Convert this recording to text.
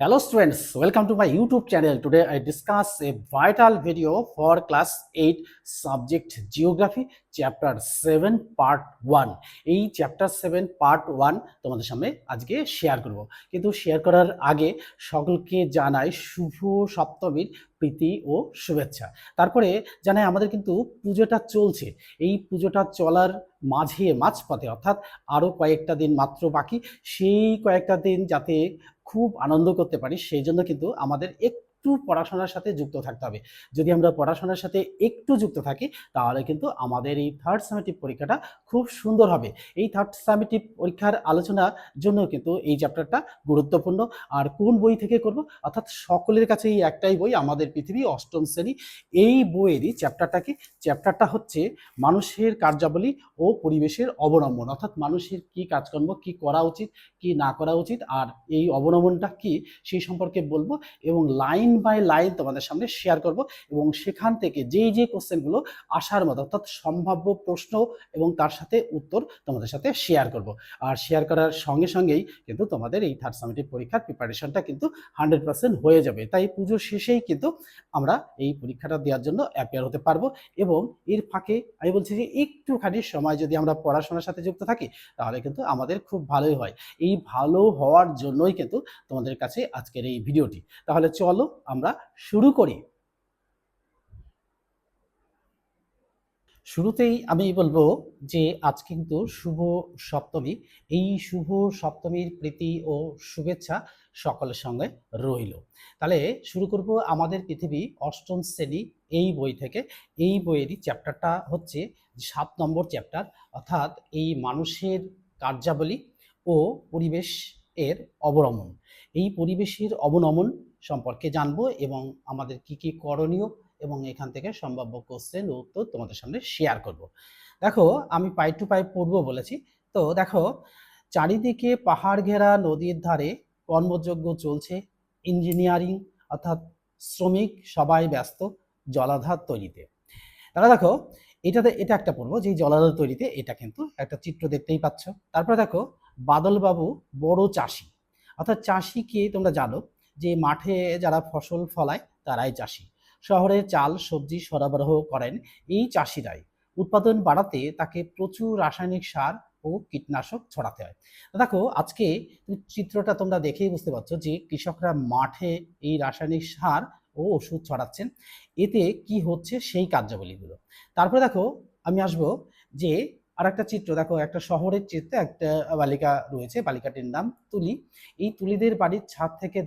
Hello students, welcome to my YouTube channel. Today I discuss a vital video for class 8 subject geography chapter 7 part 1. এই chapter 7 part 1 তোমাদের সামনে আজকে share করব কিন্তু share করার আগে সকলকে জানাই শুভ সপ্তমীর প্রীতি ও শুভেচ্ছা তারপরে জানাই আমাদের কিন্তু পুজোটা চলছে এই পুজোটা চলার মাঝে মাঝপথে অর্থাৎ আরও কয়েকটা দিন মাত্র বাকি সেই কয়েকটা দিন যাতে খুব আনন্দ করতে পারি সেই জন্য কিন্তু আমাদের একটু পড়াশোনার সাথে যুক্ত থাকতে হবে। যদি আমরা পড়াশোনার সাথে একটু যুক্ত থাকি, তাহলে কিন্তু আমাদের এই থার্ড সামেটিভ পরীক্ষাটা খুব সুন্দর হবে। এই থার্ড সামেটিভ পরীক্ষার আলোচনার জন্য কিন্তু এই চ্যাপ্টারটা গুরুত্বপূর্ণ। আর কোন বই থেকে করব? অর্থাৎ সকলের কাছে এই একটাই বই, আমাদের পৃথিবী অষ্টম শ্রেণি। এই বইয়েরই চ্যাপ্টারটা কি? চ্যাপ্টারটা হচ্ছে মানুষের কার্যাবলী ও পরিবেশের অবলম্বন অর্থাৎ মানুষের কি কাজকর্ম, কি করা উচিত, কি না করা উচিত, আর এই অবলম্বনটা কি, সেই সম্পর্কে বলব। এবং লাইন বাই লাইন তোমাদের সামনে শেয়ার করব এবং সেখান থেকে যেই যে কোশ্চেনগুলো আসার মতো অর্থাৎ সম্ভাব্য প্রশ্ন এবং তার সাথে উত্তর তোমাদের সাথে শেয়ার করব। আর শেয়ার করার সঙ্গে সঙ্গেই কিন্তু তোমাদের এই থার্ড সামিটিভ পরীক্ষার প্রিপারেশনটা কিন্তু হান্ড্রেড পার্সেন্ট হয়ে যাবে। তাই পুজোর শেষেই কিন্তু আমরা এই পরীক্ষাটা দেওয়ার জন্য অ্যাপিয়ার হতে পারব এবং এর ফাঁকে আমি বলছি যে একটুখানি সময় যদি আমরা পড়াশোনার সাথে যুক্ত থাকি তাহলে কিন্তু আমাদের খুব ভালোই হয়। এই ভালো হওয়ার জন্যই কিন্তু তোমাদের কাছে আজকের এই ভিডিওটি তাহলে চলো আমরা শুরু করি। শুরুতেই আমি বলব যে আজ কিন্তু শুভ সপ্তমী। এই শুভ সপ্তমীর প্রীতি ও শুভেচ্ছা সকলের সঙ্গে রইল। তাহলে শুরু করব আমাদের পৃথিবী অষ্টম শ্রেণি এই বই থেকে। এই বইয়েরই চ্যাপ্টারটা হচ্ছে সাত নম্বর চ্যাপ্টার। অর্থাৎ এই মানুষের কার্যাবলী ও পরিবেশ এর অবলম্বন এই পরিবেশের অবনমন সম্পর্কে জানব এবং আমাদের কি কি করণীয় এবং এখান থেকে সম্ভাব্য কোশ্চেন উত্তর তোমাদের সামনে শেয়ার করব। দেখো, আমি পাই টু পাই পড়ব বলেছি। তো দেখো, চারিদিকে পাহাড় ঘেরা নদীর ধারে কর্মযজ্ঞ চলছে ইঞ্জিনিয়ারিং অর্থাৎ শ্রমিক সবাই ব্যস্ত, জলাধার তৈরিতে। তাহলে দেখো, এটাতে, এটা একটা পড়ব, যে জলাধার তৈরিতে এটা কিন্তু একটা চিত্র দেখতেই পাচ্ছ। তারপরে দেখো, বাদলবাবু বড় চাষি। অর্থাৎ চাষিকে তোমরা জানো যে মাঠে যারা ফসল ফলায় তারাই চাষি। শহরে চাল, সবজি সরবরাহ করেন এই চাষিরাই। উৎপাদন বাড়াতে তাকে প্রচুর রাসায়নিক সার ও কীটনাশক ছড়াতে হয়। দেখো, আজকে চিত্রটা তোমরা দেখেই বুঝতে পারছ যে কৃষকরা মাঠে এই রাসায়নিক সার ও ওষুধ ছড়াচ্ছেন। এতে কি হচ্ছে সেই কার্যাবলীগুলো। তারপরে দেখো, আমি আসব যে আর একটা চিত্র। দেখো, একটা শহরের চিত্রে একটা বালিকা রয়েছে, বালিকাটির নাম তুলি। এই তুলিদের বাড়ির ছাদ থেকে